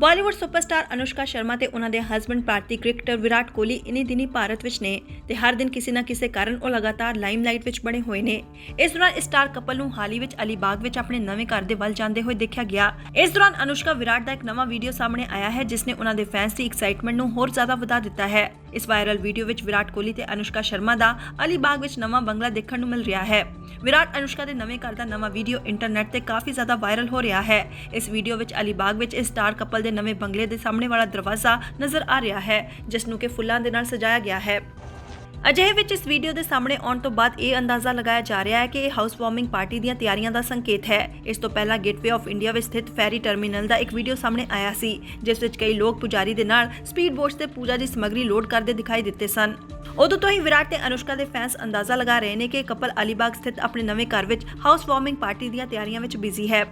Bollywood superstar Anushka Sharma ਤੇ ਉਹਨਾਂ ਦੇ ਹਸਬੰਡ ਭਾਰਤੀ ਕ੍ਰਿਕਟਰ ਵਿਰਾਟ ਕੋਹਲੀ ਇਨੀ ਦਿਨੀ ਭਾਰਤ ਵਿੱਚ ਨੇ ਤੇ ਹਰ ਦਿਨ ਕਿਸੇ ਨਾ ਕਿਸੇ ਕਾਰਨ ਉਹ ਲਗਾਤਾਰ ਲਾਈਮਲਾਈਟ ਵਿੱਚ ਬਣੇ ਹੋਏ ਨੇ। ਇਸ ਦੌਰਾਨ ਸਟਾਰ ਕਪਲ ਨੂੰ ਹਾਲੀ ਹੀ ਵਿੱਚ ਅਲੀਬਾਗ ਵਿੱਚ ਆਪਣੇ ਨਵੇਂ ਘਰ ਦੇ ਵੱਲ ਜਾਂਦੇ ਹੋਏ ਦੇਖਿਆ ਗਿਆ। ਇਸ ਦੌਰਾਨ ਅਨੁਸ਼ਕਾ ਵਿਰਾਟ ਦਾ ਇੱਕ ਨਵਾਂ ਵੀਡੀਓ ਸਾਹਮਣੇ ਆਇਆ ਹੈ, ਜਿਸ ਨੇ ਉਹਨਾਂ ਦੇ ਫੈਨਸ ਦੀ ਐਕਸਾਈਟਮੈਂਟ ਨੂੰ ਹੋਰ ਜ਼ਿਆਦਾ ਵਧਾ ਦਿੱਤਾ ਹੈ। ਇਸ ਵਾਇਰਲ ਵੀਡੀਓ ਵਿੱਚ ਵਿਰਾਟ ਕੋਹਲੀ ਤੇ ਅਨੁਸ਼ਕਾ ਸ਼ਰਮਾ ਦਾ ਅਲੀਬਾਗ ਵਿੱਚ ਨਵਾਂ ਬੰਗਲਾ ਦੇਖਣ ਨੂੰ ਮਿਲ ਰਿਹਾ ਹੈ। ਵਿਰਾਟ ਅਨੁਸ਼ਕਾ ਦੇ ਨਵੇਂ ਘਰ ਦਾ ਨਵਾਂ ਵੀਡੀਓ ਇੰਟਰਨੈਟ ਤੇ ਕਾਫੀ ਜ਼ਿਆਦਾ ਵਾਇਰਲ ਹੋ ਰਿਹਾ ਹੈ। ਇਸ ਵੀਡੀਓ ਵਿੱਚ ਅਲੀਬਾਗ ਵਿੱਚ ਇਸ ਸਟਾਰ ਕਪਲ ਦੇ ਨਵੇਂ ਬੰਗਲੇ ਦੇ ਸਾਹਮਣੇ ਵਾਲਾ ਦਰਵਾਜ਼ਾ ਨਜ਼ਰ ਆ ਰਿਹਾ ਹੈ, ਜਿਸ ਨੂੰ ਕਿ ਫੁੱਲਾਂ ਦੇ ਨਾਲ ਸਜਾਇਆ ਗਿਆ ਹੈ। ਅਜਿਹੇ ਵਿੱਚ ਇਸ ਵੀਡੀਓ ਦੇ ਸਾਹਮਣੇ ਆਉਣ ਤੋਂ ਬਾਅਦ ਇਹ ਅੰਦਾਜ਼ਾ ਲਗਾਇਆ ਜਾ ਰਿਹਾ ਹੈ ਕਿ ਇਹ ਹਾਊਸ ਵਾਰਮਿੰਗ ਪਾਰਟੀ ਦੀਆਂ ਤਿਆਰੀਆਂ ਦਾ ਸੰਕੇਤ ਹੈ। ਇਸ ਤੋਂ ਪਹਿਲਾਂ ਗੇਟਵੇ ਆਫ ਇੰਡੀਆ ਵਿੱਚ ਸਥਿਤ ਫੈਰੀ ਟਰਮੀਨਲ ਦਾ ਇੱਕ ਵੀਡੀਓ ਸਾਹਮਣੇ ਆਇਆ ਸੀ, ਜਿਸ ਵਿੱਚ ਕਈ ਲੋਕ ਪੁਜਾਰੀ ਦੇ ਨਾਲ ਸਪੀਡ ਬੋਟਸ ਤੇ ਪੂਜਾ ਦੀ ਸਮੱਗਰੀ ਲੋਡ ਕਰਦੇ ਦਿਖਾਈ ਦਿੱਤੇ ਸਨ। ਉਦੋਂ ਤੋਂ ਹੀ ਵਿਰਾਟ ਤੇ ਅਨੁਸ਼ਕਾ ਦੇ ਫੈਨਸ ਅੰਦਾਜ਼ਾ ਲਗਾ ਰਹੇ ਨੇ ਕਿ ਕਪਲ ਅਲੀਬਾਗ ਸਥਿਤ ਆਪਣੇ ਨਵੇਂ ਘਰ ਵਿੱਚ ਹਾਊਸ ਵਾਰਮਿੰਗ ਪਾਰਟੀ ਦੀਆਂ ਤਿਆਰੀਆਂ ਵਿੱਚ ਬਿਜ਼ੀ ਹੈ।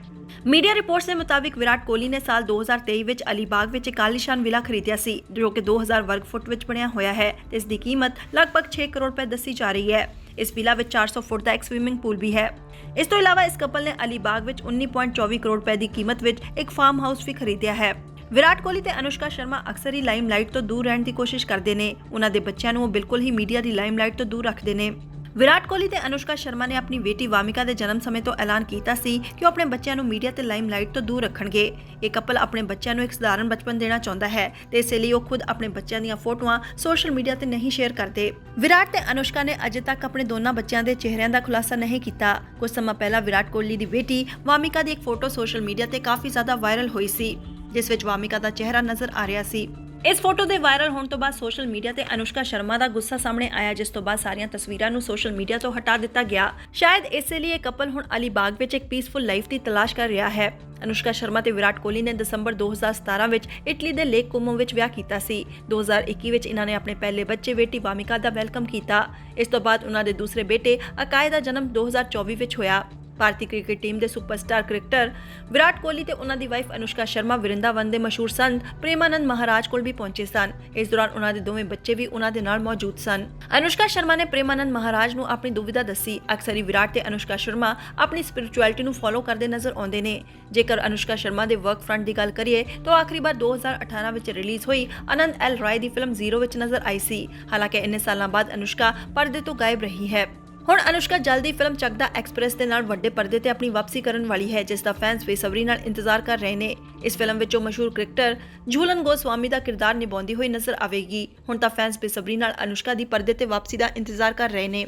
ਮੀਡੀਆ ਰਿਪੋਰਟਸ ਦੇ ਮੁਤਾਬਿਕ ਵਿਰਾਟ ਕੋਹਲੀ ਨੇ ਸਾਲ 2023 ਵਿੱਚ ਅਲੀਬਾਗ ਵਿੱਚ ਇੱਕ ਆਲੀਸ਼ਾਨ ਵਿਲਾ ਖਰੀਦਿਆ ਸੀ, ਜੋ ਕਿ 2000 ਵਰਗ ਫੁੱਟ ਵਿੱਚ ਬਣਿਆ ਹੋਇਆ ਹੈ। ਤੇ ਇਸ ਦੀ ਕੀਮਤ ਲਗਭਗ 6 ਕਰੋੜ ਰੁਪਏ ਦੱਸੀ ਜਾ ਰਹੀ ਹੈ। ਇਸ ਵਿਲਾ ਵਿੱਚ 400 ਫੁੱਟ ਦਾ ਇੱਕ ਸਵਿਮਿੰਗ ਪੂਲ ਵੀ ਹੈ। ਇਸ ਤੋਂ ਇਲਾਵਾ ਇਸ ਕਪਲ ਨੇ ਅਲੀਬਾਗ ਵਿੱਚ 19.24 ਕਰੋੜ ਰੁਪਏ ਦੀ ਕੀਮਤ ਵਿੱਚ ਇੱਕ ਫਾਰਮ ਹਾਊਸ ਵੀ ਖਰੀਦਿਆ ਹੈ। ਵਿਰਾਟ ਕੋਹਲੀ ਤੇ ਅਨੁਸ਼ਕਾ ਸ਼ਰਮਾ ਅਕਸਰ ਹੀ ਲਾਈਮਲਾਈਟ ਤੋਂ ਦੂਰ ਰਹਿਣ ਦੀ ਕੋਸ਼ਿਸ਼ ਕਰਦੇ ਨੇ। ਉਹਨਾਂ ਦੇ ਬੱਚਿਆਂ ਨੂੰ ਉਹ ਬਿਲਕੁਲ ਹੀ ਮੀਡੀਆ ਦੀ ਲਾਈਮਲਾਈਟ ਤੋਂ ਦੂਰ ਰੱਖਦੇ ਨੇ। ਵਿਰਾਟ ਕੋਹਲੀ ਤੇ ਅਨੁਸ਼ਕਾ ਸ਼ਰਮਾ ਨੇ ਆਪਣੀ ਬੇਟੀ ਵਾਮਿਕਾ ਦੇ ਜਨਮ ਸਮੇਂ ਤੋਂ ਐਲਾਨ ਕੀਤਾ ਸੀ ਕਿ ਉਹ ਆਪਣੇ ਬੱਚਿਆਂ ਨੂੰ ਮੀਡੀਆ ਤੇ ਲਾਈਮਲਾਈਟ ਤੋਂ ਦੂਰ ਰੱਖਣਗੇ। ਇਹ ਕਪਲ ਆਪਣੇ ਬੱਚਿਆਂ ਨੂੰ ਇੱਕ ਸਧਾਰਨ ਬਚਪਨ ਦੇਣਾ ਚਾਹੁੰਦਾ ਹੈ ਤੇ ਇਸੇ ਲਈ ਉਹ ਖੁਦ ਆਪਣੇ ਬੱਚਿਆਂ ਦੀਆਂ ਫੋਟੋਆਂ ਸੋਸ਼ਲ ਮੀਡੀਆ ਤੇ ਨਹੀਂ ਸ਼ੇਅਰ ਕਰਦੇ। ਵਿਰਾਟ ਤੇ ਅਨੁਸ਼ਕਾ ਨੇ ਅਜੇ ਤੱਕ ਆਪਣੇ ਦੋਨਾਂ ਬੱਚਿਆਂ ਦੇ ਚਿਹਰਿਆਂ ਦਾ ਖੁਲਾਸਾ ਨਹੀਂ ਕੀਤਾ। ਕੁਝ ਸਮਾਂ ਪਹਿਲਾਂ ਵਿਰਾਟ ਕੋਹਲੀ ਦੀ ਬੇਟੀ ਵਾਮਿਕਾ ਦੀ ਇੱਕ ਫੋਟੋ ਸੋਸ਼ਲ ਮੀਡੀਆ ਤੇ ਕਾਫੀ ਜ਼ਿਆਦਾ ਵਾਇਰਲ ਹੋਈ ਸੀ। ਜਿਸ ਵਿੱਚ ਵਾਮਿਕਾ ਦਾ ਚਿਹਰਾ ਨਜ਼ਰ ਆ ਰਿਹਾ ਸੀ। ਇਸ ਫੋਟੋ ਦੇ ਵਾਇਰਲ ਹੋਣ ਤੋਂ ਬਾਅਦ ਸੋਸ਼ਲ ਮੀਡੀਆ ਤੇ ਅਨੁਸ਼ਕਾ ਸ਼ਰਮਾ ਦਾ ਗੁੱਸਾ ਸਾਹਮਣੇ ਆਇਆ, ਜਿਸ ਤੋਂ ਬਾਅਦ ਸਾਰੀਆਂ ਤਸਵੀਰਾਂ ਨੂੰ ਸੋਸ਼ਲ ਮੀਡੀਆ ਤੋਂ ਹਟਾ ਦਿੱਤਾ ਗਿਆ। ਸ਼ਾਇਦ ਇਸੇ ਲਈ ਇਹ ਕਪਲ ਹੁਣ ਅਲੀਬਾਗ ਵਿੱਚ ਇੱਕ ਪੀਸਫੁਲ ਲਾਈਫ ਦੀ ਤਲਾਸ਼ ਕਰ ਰਿਹਾ ਹੈ। ਅਨੁਸ਼ਕਾ ਸ਼ਰਮਾ ਤੇ ਵਿਰਾਟ ਕੋਹਲੀ ਨੇ ਦਸੰਬਰ 2017 ਵਿੱਚ ਇਟਲੀ ਦੇ ਲੇਕ ਕੋਮੋ ਵਿੱਚ ਵਿਆਹ ਕੀਤਾ ਸੀ। 2021 ਵਿੱਚ ਇਹਨਾਂ ਨੇ ਆਪਣੇ ਪਹਿਲੇ ਬੱਚੇ ਬੇਟੀ ਵਾਮਿਕਾ ਦਾ ਵੈਲਕਮ ਕੀਤਾ। ਇਸ ਤੋਂ ਬਾਅਦ ਉਹਨਾਂ ਦੇ ਦੂਸਰੇ ਬੇਟੇ ਅਕਾਏ ਦਾ ਜਨਮ 2024 ਵਿੱਚ ਹੋਇਆ। ਭਾਰਤੀ ਕ੍ਰਿਕਟ ਟੀਮ ਦੇ ਸੁਪਰਸਟਾਰ ਕ੍ਰਿਕਟਰ ਵਿਰਾਟ ਕੋਹਲੀ ਤੇ ਉਹਨਾਂ ਦੀ ਵਾਈਫ ਅਨੁਸ਼ਕਾ ਸ਼ਰਮਾ ਵਿਰਿੰਦਾਵਨ ਦੇ ਮਸ਼ਹੂਰ ਸੰਤ ਪ੍ਰੇਮਾਨੰਦ ਮਹਾਰਾਜ ਕੋਲ ਵੀ ਪਹੁੰਚੇ ਸਨ। ਇਸ ਦੌਰਾਨ ਉਹਨਾਂ ਦੇ ਦੋਵੇਂ ਬੱਚੇ ਵੀ ਉਹਨਾਂ ਦੇ ਨਾਲ ਮੌਜੂਦ ਸਨ। ਅਨੁਸ਼ਕਾ ਸ਼ਰਮਾ ਨੇ ਪ੍ਰੇਮਾਨੰਦ ਮਹਾਰਾਜ ਨੂੰ ਆਪਣੀ ਦੁਵਿਧਾ ਦੱਸੀ। ਅਕਸਰ ਹੀ ਵਿਰਾਟ ਤੇ ਅਨੁਸ਼ਕਾ ਸ਼ਰਮਾ ਆਪਣੀ ਸਪਿਰਚੁਅਲਿਟੀ ਨੂੰ ਫੋਲੋ ਕਰਦੇ ਨਜ਼ਰ ਆਉਂਦੇ ਨੇ। ਜੇਕਰ ਅਨੁਸ਼ਕਾ ਸ਼ਰਮਾ ਦੇ ਵਰਕ ਫਰੰਟ ਦੀ ਗੱਲ ਕਰੀਏ, ਤਾਂ ਆਖਰੀ ਵਾਰ 2018 ਵਿੱਚ ਰਿਲੀਜ਼ ਹੋਈ। ਆਨੰਦ ਐਲ ਰਾਏ ਦੀ ਫਿਲਮ ਜ਼ੀਰੋ ਵਿੱਚ ਨਜ਼ਰ ਆਈ ਸੀ। ਹਾਲਾਂਕਿ ਇੰਨੇ ਸਾਲਾਂ ਬਾਅਦ ਅਨੁਸ਼ਕਾ ਪਰਦੇ ਤੋਂ ਗਾਇਬ ਰਹੀ ਹੈ। ਹੁਣ ਅਨੁਸ਼ਕਾ ਜਲਦੀ ਫਿਲਮ ਚੱਕਦਾ ਐਕਸਪ੍ਰੈਸ ਦੇ ਨਾਲ ਵੱਡੇ ਪਰਦੇ ਤੇ ਆਪਣੀ ਵਾਪਸੀ ਕਰਨ ਵਾਲੀ ਹੈ, ਜਿਸ ਦਾ ਫੈਨਸ ਬੇਸਬਰੀ ਨਾਲ ਇੰਤਜ਼ਾਰ ਕਰ ਰਹੇ ਨੇ। ਇਸ ਫਿਲਮ ਵਿੱਚ ਉਹ ਮਸ਼ਹੂਰ ਕ੍ਰਿਕਟਰ ਝੂਲਨ ਗੋਸਵਾਮੀ ਦਾ ਕਿਰਦਾਰ ਨਿਭਾਉਂਦੀ ਹੋਈ ਨਜ਼ਰ ਆਵੇਗੀ। ਹੁਣ ਤਾਂ ਫੈਨਸ ਬੇਸਬਰੀ ਨਾਲ ਅਨੁਸ਼ਕਾ ਦੀ ਪਰਦੇ ਤੇ ਵਾਪਸੀ ਦਾ ਇੰਤਜ਼ਾਰ ਕਰ ਰਹੇ ਨੇ।